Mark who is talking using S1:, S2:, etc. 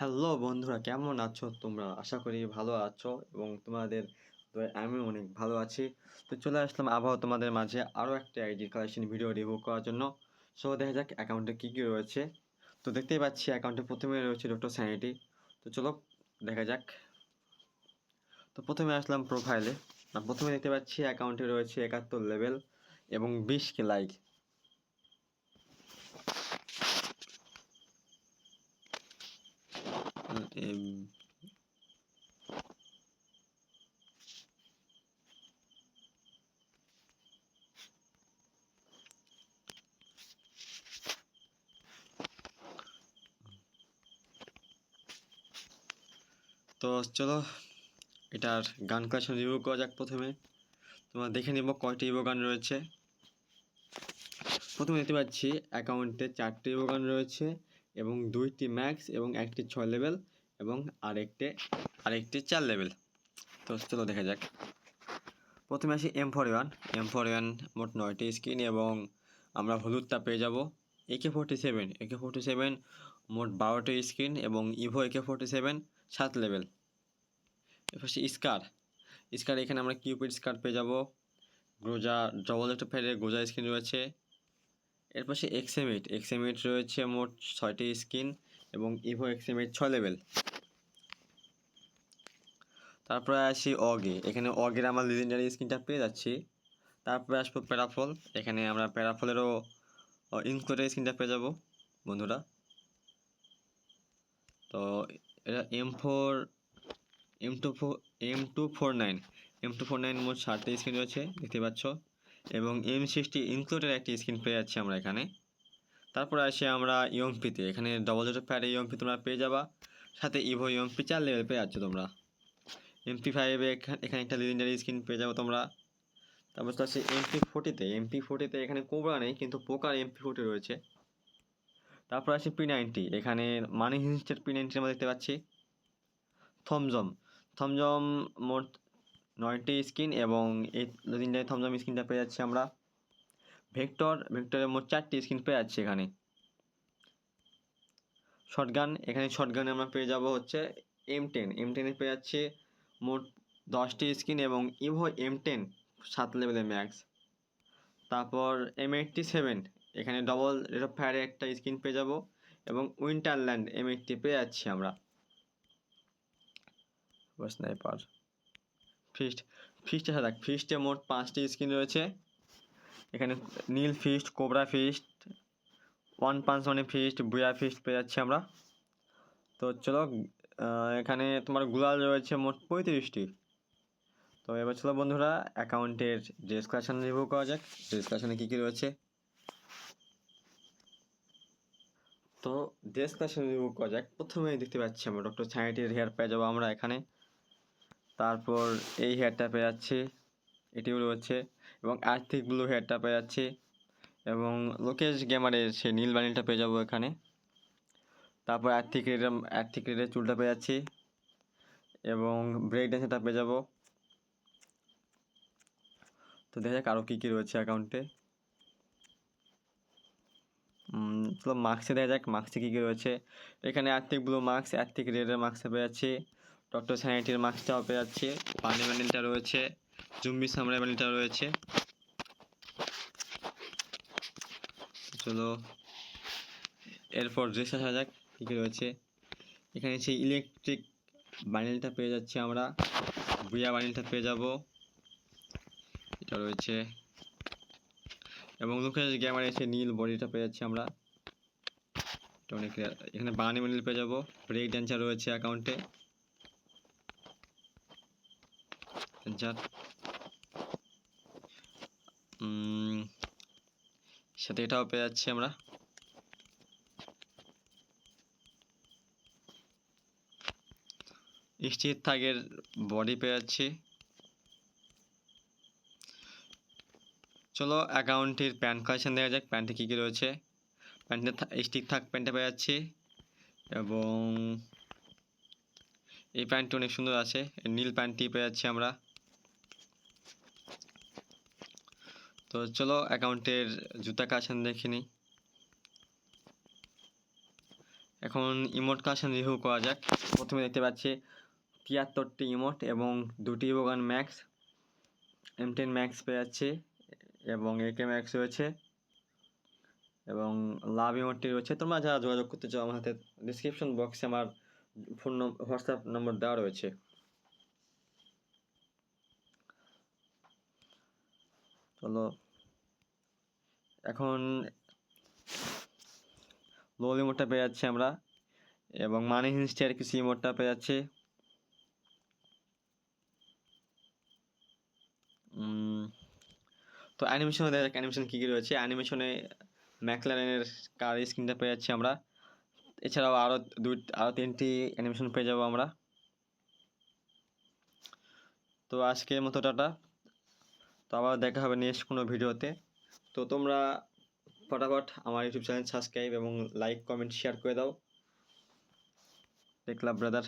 S1: Hello বন্ধুরা, কেমন আছো? তোমরা আশা করি ভালো আছো এবং তোমাদের আমিও অনেক ভালো আছি। তো চলে আসলাম আবারও তোমাদের মাঝে আরও একটা আইডি কালেকশন ভিডিও রিভিউ করার জন্য। সো দেখা যাক অ্যাকাউন্টে কী কী রয়েছে। তো দেখতেই পাচ্ছি অ্যাকাউন্টে প্রথমে রয়েছে ডক্টর স্যানিটি তো চলো দেখা যাক। তো প্রথমে আসলাম প্রোফাইলে প্রথমে দেখতে পাচ্ছি অ্যাকাউন্টে রয়েছে একাত্তর লেভেল এবং বিশ কে লাইক তো চলো, এটার গান কালেকশন রিভিউ করা যাক প্রথমে। তোমরা দেখে নিব কয়টি ইভো গান রয়েছে। প্রথমে দেখতে পাচ্ছি অ্যাকাউন্টে চারটি ইভো গান রয়েছে এবং দুইটি ম্যাক্স এবং একটি ছয় লেভেল এবং আরেকটি আরেকটি চার লেভেল। তো চলো দেখা যাক। প্রথমে আসি M four one M four one মোট নয়টি স্ক্রিন এবং আমরা হলুদটা পেয়ে যাব। AK forty seven AK forty seven মোট বারোটি স্ক্রিন এবং ইভো একে ফোর্টি সেভেন সাত লেভেল। এরপর স্কার স্কার এখানে আমরা কিউপিড স্কার পেয়ে যাব। গ্রোজা ডবল একটা ফেরে গোজা স্ক্রিন রয়েছে। এর পাশে এক্সএমএইট এক্সএমএইট রয়েছে মোট ছয়টি স্ক্রিন এবং ইভো এক্সএমএইট ছয় লেভেল। তারপরে আসি অগে। এখানে অগের আমরা লিজেন্ডারি স্ক্রিনটা পেয়ে যাচ্ছি। তারপরে আসব প্যারাফল এখানে আমরা প্যারাফলেরও ইনক্লুডেড স্কিনটা পেয়ে যাব, বন্ধুরা। তো এটা M four M two four M two four nine M two four nine মোট ষাটটি স্ক্রিন রয়েছে, দেখতে পাচ্ছ। এবং এম সিক্সটি ইনক্লুডের একটি স্ক্রিন পেয়ে যাচ্ছি আমরা এখানে। তারপরে আসি আমরা ইয়মপিতে এখানে ডবল জেটো প্যাড ইয়মপি তোমরা পেয়ে যাবা। সাথে ইভো ইয়মপি চার লেভেল পেয়ে যাচ্ছ তোমরা। এমপি ফাইভে এখানে একটা লিজেন্ডারি স্ক্রিন পেয়ে যাব তোমরা। তারপর তো আছে এমপি ফোর্টিতে এমপি ফোর্টিতে এখানে কোবরা নেই, কিন্তু পোকার এমপি ফোর্টি রয়েছে। তারপর আছে পি নাইনটি এখানে মানি হিনস্টের পি নাইনটি আমরা দেখতে পাচ্ছি। থমজম থমজম মোট নয়টি স্ক্রিন এবং এই তিনটায় থমজম স্ক্রিনটা পেয়ে যাচ্ছি আমরা। ভেক্টর ভেক্টরের মোট চারটি স্ক্রিন পেয়ে যাচ্ছি এখানে। শর্টগান এখানে শর্টগানে আমরা পেয়ে যাব হচ্ছে এম টেন এম টেনে পেয়ে যাচ্ছি মোট দশটি স্ক্রিন এবং ইভো এম টেন সাত লেভেলের ম্যাক্স। তারপর এম এইটটি সেভেন, এখানে ডবল রেট অফ ফায়ারে একটা স্ক্রিন পেয়ে যাব এবং উইন্টারল্যান্ড এম এইটটি পেয়ে যাচ্ছি আমরা। স্নাইপার ফিস্ট ফিস্টে সাদা ফিস্টে মোট পাঁচটি স্ক্রিন রয়েছে। এখানে নীল ফিস্ট কোবরা ফিস্ট ওয়ান পাঁচ মানে ফিস্ট বুয়া ফিস্ট পেয়ে যাচ্ছি আমরা। তো চলো এখানে তোমার গুলাল রয়েছে মোট পঁয়ত্রিশটি। তো এবার চলো বন্ধুরা, অ্যাকাউন্টের ড্রেস কালেকশন রিভিউ করা যাক। ড্রেস কী কী রয়েছে? তো ড্রেস কালেকশন রিভিউ করা যাক। প্রথমেই দেখতে পাচ্ছি আমরা ডক্টর ছাইটির হেয়ার পেয়ে যাব আমরা এখানে। তারপর এই হেয়ারটা পেয়ে যাচ্ছি। এটিও রয়েছে এবং আর্থিক ব্লু হেয়ারটা পেয়ে যাচ্ছি। এবং লোকেশ গেমারের সে নীল বানিলটা পেয়ে যাব এখানে। তারপর আর্থিক রেডের আর্থিক রেডের চুলটা পেয়ে যাচ্ছি এবং ব্রেক ড্যান্সেরটা পেয়ে যাব তো দেখা যাক আরও কী কী রয়েছে অ্যাকাউন্টে চলো মার্কসে দেখা যাক মার্কসে কী কী রয়েছে। এখানে আর্থিক ব্লু মার্কস আর্থিক রেডের মার্কসে পেয়ে যাচ্ছি ডক্টর স্যানিটির মার্কসটাও পেয়ে যাচ্ছি পানি ব্যান্ডেলটা রয়েছে। জুম্বি সামরাই ব্যান্ডেলটা রয়েছে। চলো, এরপর ড্রেস আসা যাক। কী রয়েছে। এখানে সেই ইলেকট্রিক বান্ডেলটা পেয়ে যাচ্ছি আমরা। বুয়া বান্ডেলটা পেয়ে যাব। এটা রয়েছে। এবং লোকেশ গ্যামার এসে নীল বডিটা পেয়ে যাচ্ছি আমরা। এটা অনেক এখানে বানি বান্ডেল পেয়ে যাব। ব্রেক ড্যান্সার রয়েছে অ্যাকাউন্টে সাথে এটাও পেয়ে যাচ্ছি আমরা। স্টির থাকের বডি পেয়ে যাচ্ছি চলো অ্যাকাউন্টের প্যান্ট কালেকশন দেখা যাক প্যান্টে কী কী রয়েছে। প্যান্টে স্টিক থাক প্যান্টটা পেয়ে যাচ্ছি এবং এই প্যান্টটি অনেক সুন্দর আছে নীল প্যান্টটি পেয়ে যাচ্ছি আমরা। তো চলো অ্যাকাউন্টের জুতা কালেকশন দেখে নিই। এখন ইমোট কালেকশন রিভিউ করা যাক। প্রথমে দেখতে পাচ্ছি তিয়াত্তরটি ইমোট এবং দুটি evo gun max, M ten max পেয়ে যাচ্ছে এবং একে ম্যাক্স রয়েছে এবং লাভ ইমোটটি রয়েছে। তোমরা যারা যোগাযোগ করতে চাও আমার হাতে ডিসক্রিপশন বক্সে আমার ফোন নম্বর হোয়াটসঅ্যাপ নম্বর দেওয়া রয়েছে। চলো, এখন লোল ইমোটটা পেয়ে যাচ্ছি আমরা এবং মানি হিনস্টের কিছু ইমোটটা পেয়ে যাচ্ছে। তো অ্যানিমেশনে দেখা যাক অ্যানিমেশন কী কী রয়েছে? অ্যানিমেশনে ম্যাকলারেনের কার স্ক্রিনটা পেয়ে যাচ্ছি আমরা। এছাড়াও আরও দুই আরও তিনটি অ্যানিমেশন পেয়ে যাব আমরা। তো আজকের মতো টাটা। তো আবার দেখা হবে নেক্সট কোনো ভিডিওতে। তো তোমরা ফটাফট আমার ইউটিউব চ্যানেল সাবস্ক্রাইব এবং লাইক কমেন্ট শেয়ার করে দাও। দেখলাম ব্রাদার